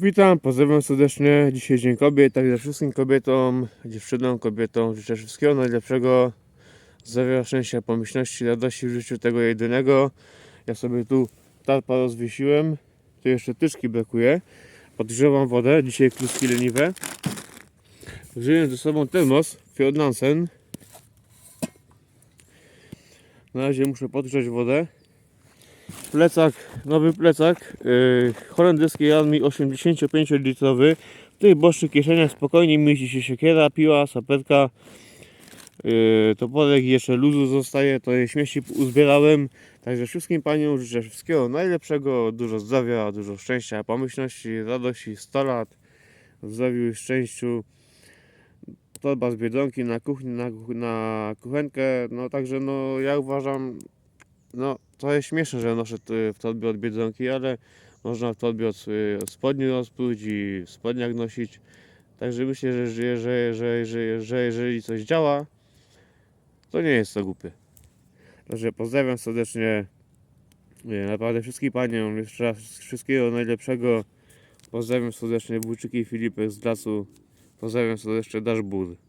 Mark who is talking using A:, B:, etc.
A: Witam, pozdrawiam serdecznie. Dzisiaj Dzień Kobiet, także wszystkim kobietom, dziewczynom, kobietom życzę wszystkiego najlepszego. Zdrowia, szczęścia, pomyślności, radości w życiu tego jedynego. Ja sobie tu tarpa rozwiesiłem. Tu jeszcze tyczki brakuje. Podgrzewam wodę. Dzisiaj kluski leniwe. Wziąłem ze sobą termos Fjord Nansen. Na razie muszę podgrzać wodę. Plecak, nowy plecak yy, holenderskiej armii 85 litrowy. W tych bocznych kieszeniach spokojnie mieści się siekiera, piła, saperka, yy, toporek jeszcze luzu zostaje, to je śmieci uzbierałem. Także wszystkim paniom życzę wszystkiego najlepszego, dużo zdrowia, dużo szczęścia, pomyślności, radości, 100 lat, w zdrowiu i szczęściu. Torba z Biedronki na kuchni, na, na kuchenkę, no także no ja uważam, no to jest śmieszne, że noszę w torbie od Biedronki, ale można w torbie od, y, od spodni rozpróć i w spodniach nosić. Także myślę, że, że, że, że, że, że jeżeli coś działa, to nie jest to głupie. Także pozdrawiam serdecznie nie, naprawdę wszystkich paniom, jeszcze raz wszystkiego najlepszego. Pozdrawiam serdecznie Wójczyki i Filipek z lasu. Pozdrawiam serdecznie Dashboard.